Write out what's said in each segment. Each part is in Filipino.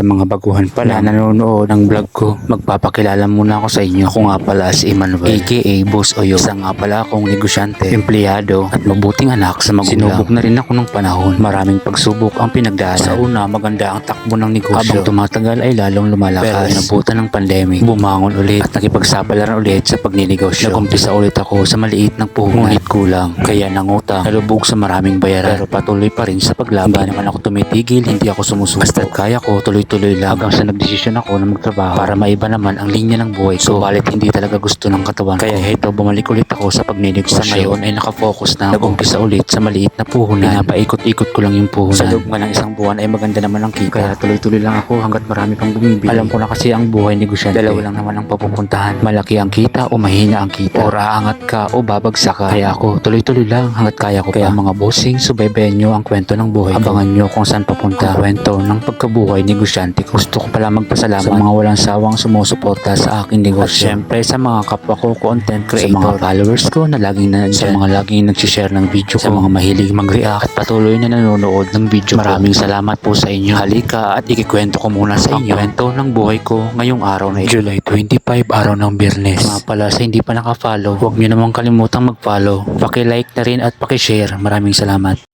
Sa mga baguhan pala na nanonood ng vlog ko, magpapakilala muna ako sa inyo. Ako nga pala si Emmanuel, aka Boss Oyo. Isa nga pala akong negosyante, empleyado, at mabuting anak sa magulang. Sinubok na rin ako ng panahon. Maraming pagsubok ang pinagdaanan. Sa una, maganda ang takbo ng negosyo. Habang tumatagal ay lalong lumalakas. Pero nabutan ng pandemic, bumangon ulit at nakipagsapalaran ulit sa pagninegosyo. Nagumpisa ulit ako sa maliit ng puhunan. Ngunit kulang. Kaya nangutang, nalubog sa maraming bayaran. Pero patuloy pa rin sa paglaban. Hindi naman ako tumitigil, hindi ako sumusuko. Basta't kaya ko, tuloy-tuloy lang. Hanggang sa nagdesisyon ako na magtrabaho para maiba naman ang linya ng buhay ko. Subalit hindi talaga gusto ng katawan. Kaya heto, bumalik ulit ako sa pagninegosyo. Sa ngayon ay nakafocus na ako. Nagumpisa ulit sa maliit na puhunan. Pinapaikot-ikot ko lang yung puhunan. Sa loob nga ng isang buwan ay maganda naman ang kita. Kaya tuloy-tuloy lang ako hanggat marami pang bumibili. Alam ko na kasi ang buhay negosyante. Dalawa lang naman ang papupuntahan. Malaki ang kita o mahina ang kita. O aangat ka o babagsak ka. Kaya ako tuloy-tuloy lang hanggat kaya ko. Kaya mga bossing, subaybayan nyo ang kwento ng buhay. Abangan nyo kung saan papunta. Ang kwento ng pagkabuhay negosyante ko. Gusto ko pala magpasalamat sa mga walang sawang sumusuporta sa aking negosyo. At syempre sa mga kapwa ko content creator. Sa mga followers ko na laging nandyan. Sa mga laging nagsishare ng video ko. Sa mga mahilig mag-react at patuloy na nanonood ng video ko. Maraming salamat po sa inyo. Halika at ikikwento ko muna sa inyo. Ang kwento ng buhay ko ngayong araw na ito. July 25, araw ng biyernes. Mga pala sa hindi pa nakafollow, huwag nyo namang kalimutang mag-follow. Paki-like na rin at paki-share. Maraming salamat.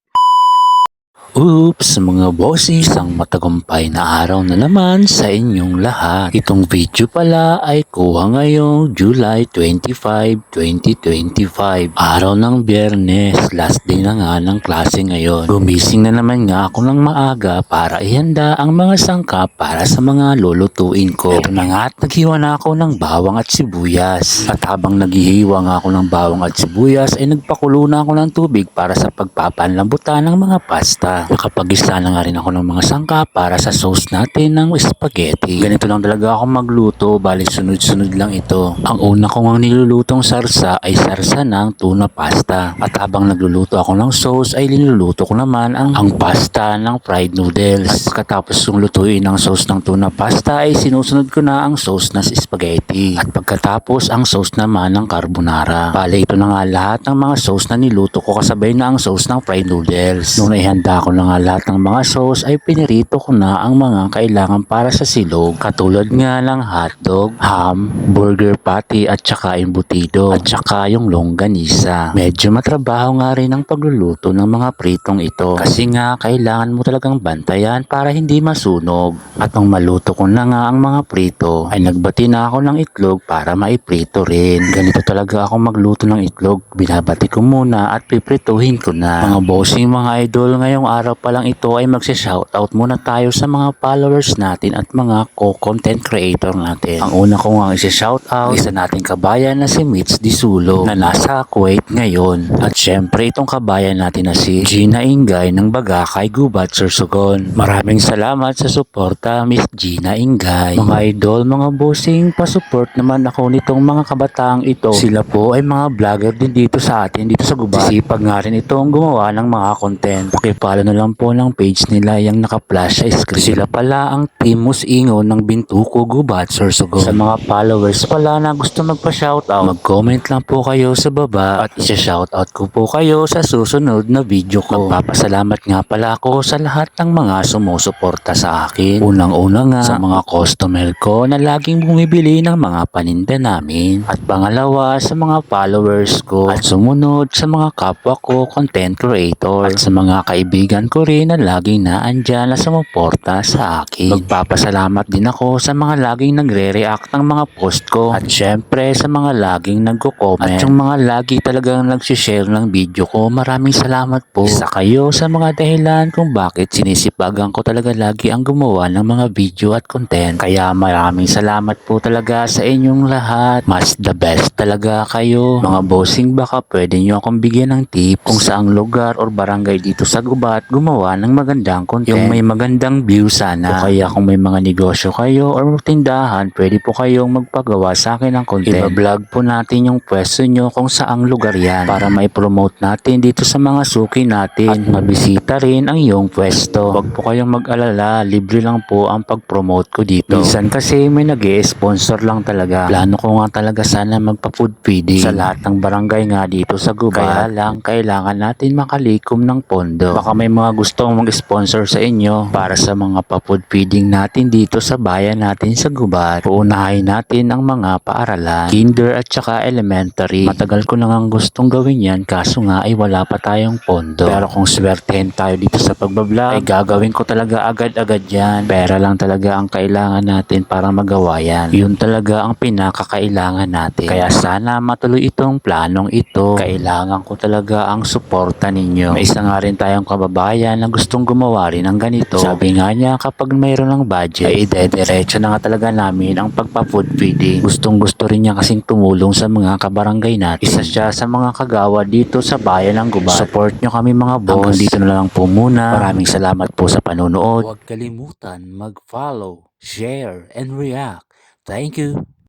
Oops, mga bosses, isang matagumpay na araw na naman sa inyong lahat. Itong video pala ay kuha ngayong July 25, 2025. Araw ng biyernes, last day na nga ng klase ngayon. Gumising na naman nga ako ng maaga para ihanda ang mga sangkap para sa mga lulutuin ko. Ito na nga at naghiwa na ako ng bawang at sibuyas. At habang naghihiwa nga ako ng bawang at sibuyas ay nagpakulo na ako ng tubig para sa pagpapanlambutan ng mga pasta. Nakapag-isa na nga rin ako ng mga sangkap para sa sauce natin ng spaghetti. Ganito lang talaga ako magluto, bali sunod-sunod lang ito. Ang una kong nilulutong sarsa ay sarsa ng tuna pasta. At habang nagluluto ako ng sauce ay linuluto ko naman ang, ang pasta ng fried noodles. At pagkatapos kong lutuin ang sauce ng tuna pasta ay sinusunod ko na ang sauce ng spaghetti. At pagkatapos ang sauce naman ng carbonara. Bale ito na nga lahat ng mga sauce na niluto ko kasabay na ang sauce ng fried noodles. Nung naihanda ko na nga lahat ng mga sauce ay pinirito ko na ang mga kailangan para sa silog. Katulad nga ng hotdog, ham, burger patty at saka embutido at saka yung longganisa. Medyo matrabaho nga rin ang pagluluto ng mga pritong ito kasi nga kailangan mo talagang bantayan para hindi masunog. At nung maluto ko na nga ang mga prito ay nagbati na ako ng itlog para maiprito rin. Ganito talaga ako magluto ng itlog. Binabati ko muna at piprituhin ko na. Mga bossing mga idol ngayong araw pa lang ito ay magsi-shoutout muna tayo sa mga followers natin at mga co-content creator natin. Ang una ko nga isi-shoutout isa nating kabayan na si Mitch Disulo na nasa Kuwait ngayon. At syempre itong kabayan natin na si Gina Ingay ng Bagakay Gubat Sursugon. Maraming salamat sa suporta Miss Gina Ingay. Mga idol, mga bossing, pasupport naman ako nitong mga kabataang ito. Sila po ay mga vlogger din dito sa atin, dito sa Gubat. Sisipag nga rin itong gumawa ng mga content. Pakipalo na lang po ng page nila yung naka-flash sa screen. Sila pala ang Timus Ingo ng Bintuko Gubat Sursugon. Sa mga followers pala na gusto magpa-shoutout, mag-comment lang po kayo sa baba at isa-shoutout ko po kayo sa susunod na video ko. Magpapasalamat nga pala ako sa lahat ng mga sumusuporta sa akin. Unang-una nga sa mga customer ko na laging bumibili ng mga paninda namin. At pangalawa sa mga followers ko. At sumunod sa mga kapwa ko content creator. At sa mga kaibigan ko rin na laging naandyan na sumuporta sa akin. Magpapasalamat din ako sa mga laging nagre-react ng mga post ko. At syempre sa mga laging nagko-comment. At yung mga lagi talagang nagsishare ng video ko. Maraming salamat po. Isa kayo sa mga dahilan kung bakit sinisipagan ko talaga lagi ang gumawa ng mga video at content. Kaya maraming salamat po talaga sa inyong lahat. Mas the best talaga kayo. Mga bossing baka pwede nyo akong bigyan ng tip kung saang lugar or barangay dito sa Gubat gumawa ng magandang content. Yung may magandang view sana. O kaya kung may mga negosyo kayo or tindahan, pwede po kayong magpagawa sa akin ng content. Iba-vlog po natin yung pwesto nyo kung saang lugar yan para may promote natin dito sa mga suki natin at mabisita rin ang iyong pwesto. Huwag po kayong mag-alala, libre lang po ang pag-promote ko dito. Minsan kasi may nag sponsor lang talaga. Plano ko nga talaga sana magpa-food feeding sa lahat ng barangay nga dito sa Gubat. Kaya lang, kailangan natin makalikom ng pondo. Baka may mga gustong mag-sponsor sa inyo para sa mga pa-food feeding natin dito sa bayan natin sa Gubat, uunahin natin ang mga paaralan, kinder at saka elementary. Matagal ko na nga gustong gawin yan kaso nga ay wala pa tayong pondo. Pero kung swertehin tayo dito sa pagbablog, ay gagawin ko talaga agad-agad yan. Pera lang talaga ang kailangan natin para magawa yan. Yun talaga ang pinakakailangan natin. Kaya sana matuloy itong planong ito. Kailangan ko talaga ang suporta ninyo. May isa nga rin tayong kababayan na gustong gumawa rin ng ganito. Sabi nga niya kapag mayroon ng budget, ay ide-diretso na nga talaga namin ang pagpa-food feeding. Gustong gusto rin niya kasing tumulong sa mga kabarangay natin. Isa siya sa mga kagawa dito sa bayan ng Gubat. Support nyo kami mga boss. Hanggang dito na lang po muna. Maraming salamat po sa panonood. Huwag kalimutan mag-follow, share, and react. Thank you.